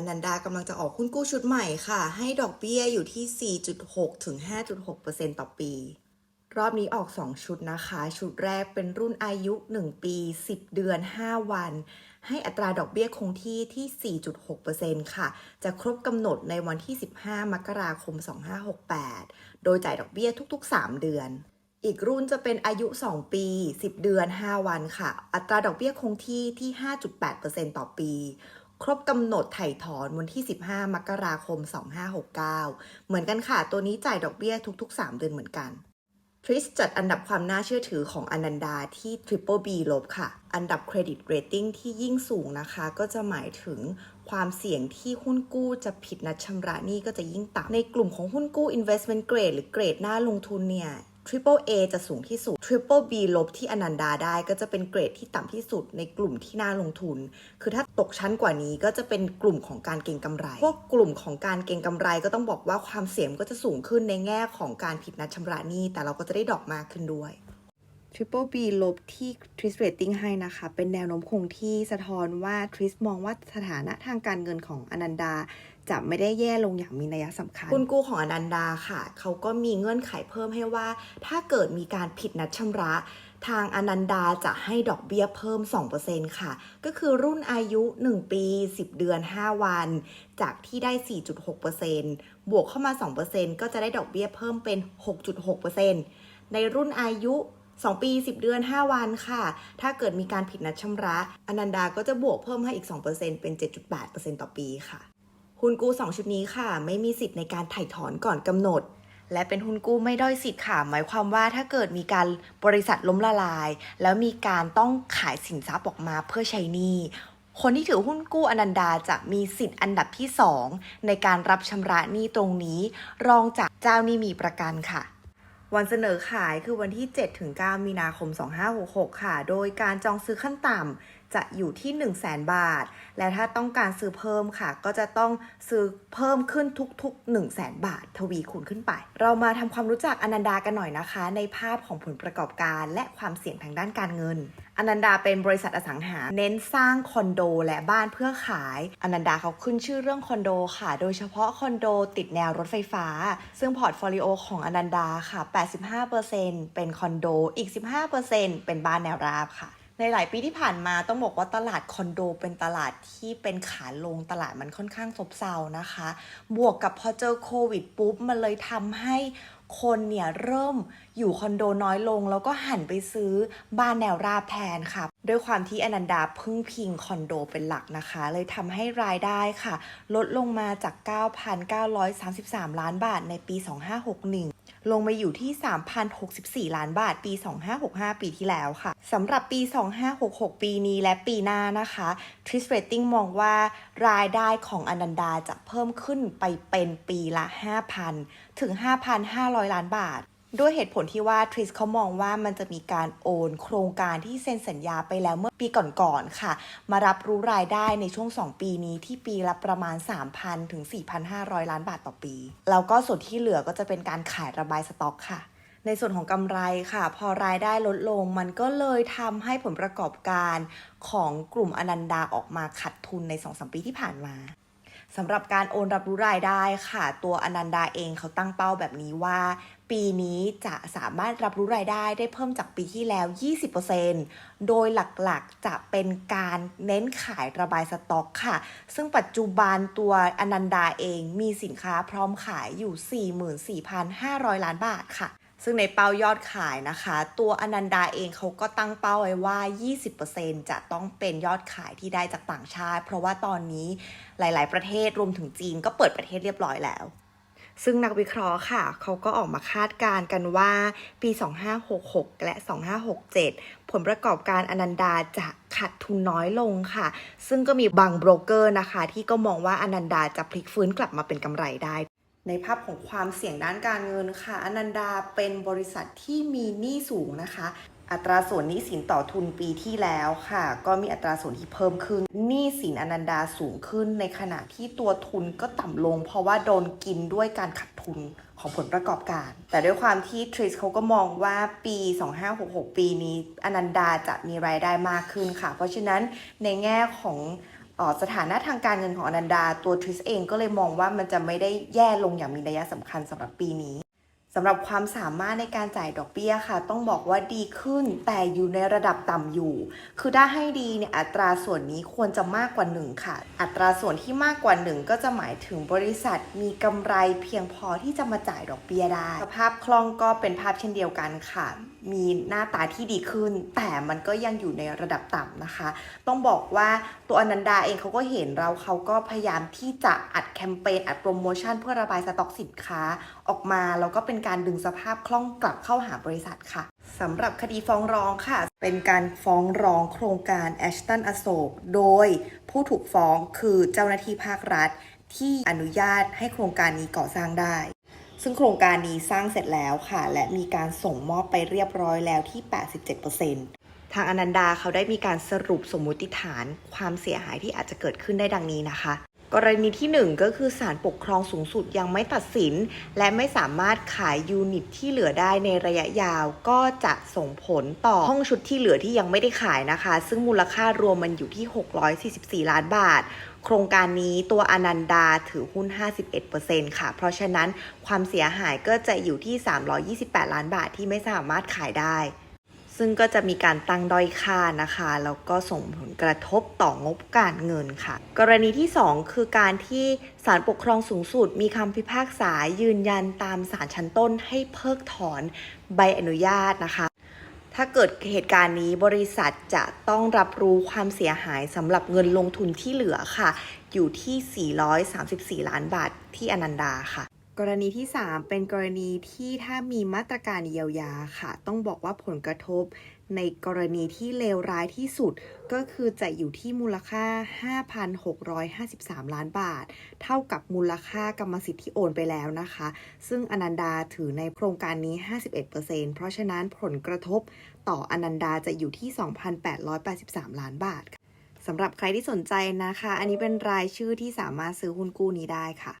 อนันดากำลังจะออกหุ้นกู้ชุดใหม่ค่ะ ให้ดอกเบี้ยอยู่ที่ 4.6 ถึง 5.6%ต่อปี รอบนี้ออก 2 ชุดนะคะ ชุดแรกเป็นรุ่นอายุ 1 ปี 10 เดือน 5 วัน ให้อัตราดอกเบี้ยคงที่ที่ 4.6%ค่ะ จะครบกำหนดในวันที่ 15 มกราคม 2568 โดยจ่ายดอกเบี้ยทุก ๆ 3 เดือนอีกรุ่นจะเป็นอายุ 2 ปี 10 เดือน 5 วันค่ะ อัตราดอกเบี้ยคงที่ที่ 5.8%ต่อปี ครบกำหนดไถ่ถอนวันที่ 15 มกราคม 2569 เหมือนกันค่ะ ตัวนี้จ่ายดอกเบี้ยทุก ๆ 3 เดือนเหมือนกันทริสจัดอันดับความน่าเชื่อถือของอนันดาที่ Triple B ลบค่ะ อันดับเครดิตเรตติ้งที่ยิ่งสูงนะคะ ก็จะหมายถึงความเสี่ยงที่หุ้นกู้จะผิดนัดชำระหนี้ก็จะยิ่งต่ำในกลุ่มของหุ้นกู้ investment grade หรือเกรดหน้าลงทุนเนี่ย Triple A จะสูงที่สุด Triple B ลบที่อนันดาได้ก็จะเป็นเกรดที่ต่ำที่สุดในกลุ่มที่น่าลงทุน คือถ้าตกชั้นกว่านี้ก็จะเป็นกลุ่มของการเก็งกำไร พวกกลุ่มของการเก็งกำไรก็ต้องบอกว่าความเสี่ยงก็จะสูงขึ้นในแง่ของการผิดนัดชำระหนี้ แต่เราก็จะได้ดอกมากขึ้นด้วย Triple B ลบที่ Tris Rating ให้นะคะ เป็นแนวโน้มคงที่สะท้อนว่า Tris มองว่าสถานะทางการเงินของอนันดา จะไม่ได้แย่ลงอย่างมีนัยสำคัญ คุณกู้ของอนันดาค่ะ เขาก็มีเงื่อนไขเพิ่มให้ว่า ถ้าเกิดมีการผิดนัดชำระ ทางอนันดาจะให้ดอกเบี้ยเพิ่ม 2%ค่ะ ก็คือรุ่นอายุ 1 ปี 10 เดือน 5 วัน จากที่ได้ 4.6%บวกเข้ามา 2%ก็จะได้ดอกเบี้ยเพิ่มเป็น 6.6%ในรุ่นอายุ2 ปี 10 เดือน 5 วันค่ะ ถ้าเกิดมีการผิดนัดชำระ อนันดาก็จะบวกเพิ่มให้อีก 2%เป็น 7.8%ต่อปีค่ะ หุ้นกู้ 2 ชุดนี้ค่ะ ไม่มีสิทธิ์ในการถ่ายถอนก่อนกำหนด และเป็นหุ้นกู้ไม่ด้อยสิทธิ์ค่ะ หมายความว่าถ้าเกิดมีการบริษัทล้มละลาย แล้วมีการต้องขายสินทรัพย์ออกมาเพื่อใช้หนี้คนที่ถือหุ้นกู้อนันดาจะมีสิทธิ์อันดับที่ 2 ในการรับชำระหนี้ตรงนี้ รองจากเจ้าหนี้มีประกันค่ะ วันเสนอขายคือวันที่ 7-9 มีนาคม 2566 ค่ะ โดยการจองซื้อขั้นต่ำ จะอยู่ที่ 1 0 0 0 0แบาท และถ้าต้องการซื้อเพิ่มค่ะ ก็จะต้องซื้อเพิ่มขึ้นทุก ๆ 1 0 0 0 0แบาท ทวีคูณขึ้นไป เรามาทำความรู้จักอนันดากันหน่อยนะคะ ในภาพของผลประกอบการและความเสี่ยงทางด้านการเงินอนันดาเป็นบริษัทอสังหา เน้นสร้างคอนโดและบ้านเพื่อขาย อนันดาเขาขึ้นชื่อเรื่องคอนโดค่ะ โดยเฉพาะคอนโดติดแนวรถไฟฟ้า ซึ่งพอร์ตโฟลิโอของอนันดาค่ะ 85%เป็นคอนโด อีก 15%เป็นบ้านแนวราบค่ะ ในหลายปีที่ผ่านมาต้องบอกว่าตลาดคอนโดเป็นตลาดที่เป็นขาลงตลาดมันค่อนข้างซบเซานะคะ บวกกับพอเจอโควิดปุ๊บ มันเลยทำให้คนเนี่ยเริ่มอยู่คอนโดน้อยลง แล้วก็หันไปซื้อบ้านแนวราบแทนค่ะด้วยความที่อนันดาพึ่งพิงคอนโดเป็นหลักนะคะ เลยทำให้รายได้ค่ะ ลดลงมาจาก 9,933 ล้านบาทในปี 2561 ลงมาอยู่ที่ 3,064 ล้านบาทปี 2565 ปีที่แล้วค่ะสำหรับปี 2566 ปีนี้และปีหน้านะคะ t r i s Rating มองว่ารายได้ของอนันดาจะเพิ่มขึ้นไปเป็นปีละ 5,000 ถึง 5,500 ล้านบาท ด้วยเหตุผลที่ว่าทริสเขามองว่ามันจะมีการโอนโครงการที่เซ็นสัญญาไปแล้วเมื่อปีก่อนๆค่ะ มารับรู้รายได้ในช่วง 2 ปีนี้ที่ปีละประมาณ 3,000 ถึง 4,500 ล้านบาทต่อปี แล้วก็ส่วนที่เหลือก็จะเป็นการขายระบายสต็อกค่ะในส่วนของกำไรค่ะ พอรายได้ลดลงมันก็เลยทำให้ผลประกอบการของกลุ่มอนันดาออกมาขัดทุนใน2-3ปีที่ผ่านมาสำหรับการโอนรับรู้รายได้ค่ะ ตัวอนันดาเองเขาตั้งเป้าแบบนี้ว่า ปีนี้จะสามารถรับรู้รายได้ได้เพิ่มจากปีที่แล้ว 20%โดยหลักๆจะเป็นการเน้นขายระบายสต็อกค่ะ ซึ่งปัจจุบันตัวอนันดาเองมีสินค้าพร้อมขายอยู่ 44,500 ล้านบาทค่ะซึ่งในเป้ายอดขายนะคะ ตัวอนันดาเองเขาก็ตั้งเป้าไว้ว่า 20%จะต้องเป็นยอดขายที่ได้จากต่างชาติ เพราะว่าตอนนี้หลาย ๆ ประเทศรวมถึงจีนก็เปิดประเทศเรียบร้อยแล้ว ซึ่งนักวิเคราะห์ค่ะ เขาก็ออกมาคาดการณ์กันว่าปี 2566 และ 2567 ผลประกอบการอนันดาจะขาดทุนน้อยลงค่ะ ซึ่งก็มีบางโบรกเกอร์นะคะ ที่ก็มองว่าอนันดาจะพลิกฟื้นกลับมาเป็นกำไรได้ในภาพของความเสี่ยงด้านการเงินค่ะ อนันดาเป็นบริษัทที่มีหนี้สูงนะคะ อัตราส่วนหนี้สินต่อทุนปีที่แล้วค่ะ ก็มีอัตราส่วนที่เพิ่มขึ้นหนี้สินอนันดาสูงขึ้น ในขณะที่ตัวทุนก็ต่ำลง เพราะว่าโดนกินด้วยการขาดทุนของผลประกอบการ แต่ด้วยความที่ทริสเขาก็มองว่าปี 2566 ปีนี้อนันดาจะมีรายได้มากขึ้นค่ะ เพราะฉะนั้นในแง่ของออสถานะทางการเงินของอนันดา ตัวทริสเองก็เลยมองว่ามันจะไม่ได้แย่ลงอย่างมีนัยสำคัญสำหรับปีนี้ สำหรับความสามารถในการจ่ายดอกเบี้ยค่ะ ต้องบอกว่าดีขึ้นแต่อยู่ในระดับต่ำอยู่ คือถ้าให้ดีเนี่ยอัตราส่วนนี้ควรจะมากกว่า 1 ค่ะ อัตราส่วนที่มากกว่า 1 ก็จะหมายถึงบริษัทมีกำไรเพียงพอที่จะมาจ่ายดอกเบี้ยได้สภาพคล่องก็เป็นภาพเช่นเดียวกันค่ะ มีหน้าตาที่ดีขึ้น แต่มันก็ยังอยู่ในระดับต่ำนะคะ ต้องบอกว่าตัวอนันดาเองเขาก็เห็นเราเขาก็พยายามที่จะอัดแคมเปญอัดโปรโมชั่นเพื่อระบายสต็อกสินค้าออกมาแล้วก็เป็นการดึงสภาพคล่องกลับเข้าหาบริษัทค่ะสำหรับคดีฟ้องร้องค่ะ เป็นการฟ้องร้องโครงการแอชตันอโศกโดยผู้ถูกฟ้องคือเจ้าหน้าที่ภาครัฐที่อนุญาตให้โครงการนี้ก่อสร้างได้ ซึ่งโครงการนี้สร้างเสร็จแล้วค่ะ และมีการส่งมอบไปเรียบร้อยแล้วที่ 87%ทางอนันดาเขาได้มีการสรุปสมมติฐานความเสียหายที่อาจจะเกิดขึ้นได้ดังนี้นะคะ กรณีที่ 1 ก็คือศาลปกครองสูงสุดยังไม่ตัดสิน และไม่สามารถขายยูนิตที่เหลือได้ในระยะยาว ก็จะส่งผลต่อห้องชุดที่เหลือที่ยังไม่ได้ขายนะคะ ซึ่งมูลค่ารวมมันอยู่ที่ 644 ล้านบาท โครงการนี้ตัวอนันดาถือหุ้น 51%ค่ะ เพราะฉะนั้นความเสียหายก็จะอยู่ที่ 328 ล้านบาทที่ไม่สามารถขายได้ ซึ่งก็จะมีการตั้งด้อยค่านะคะ แล้วก็ส่งผลกระทบต่องบการเงินค่ะ กรณีที่ 2 คือการที่ศาลปกครองสูงสุด มีคำพิพากษายืนยันตามศาลชั้นต้นให้เพิกถอนใบอนุญาตนะคะถ้าเกิดเหตุการณ์นี้บริษัทจะต้องรับรู้ความเสียหายสำหรับเงินลงทุนที่เหลือค่ะ อยู่ที่ 434 ล้านบาทที่อนันดาค่ะ กรณีที่ 3 เป็นกรณีที่ถ้ามีมาตรการเยียวยาค่ะ ต้องบอกว่าผลกระทบในกรณีที่เลวร้ายที่สุดก็คือจะอยู่ที่มูลค่า 5,653 ล้านบาท เท่ากับมูลค่ากรรมสิทธิ์ที่โอนไปแล้วนะคะ ซึ่งอนันดาถือในโครงการนี้ 51%เพราะฉะนั้นผลกระทบต่ออนันดาจะอยู่ที่ 2,883 ล้านบาทค่ะสำหรับใครที่สนใจนะคะ อันนี้เป็นรายชื่อที่สามารถซื้อหุ้นกู้นี้ได้ค่ะ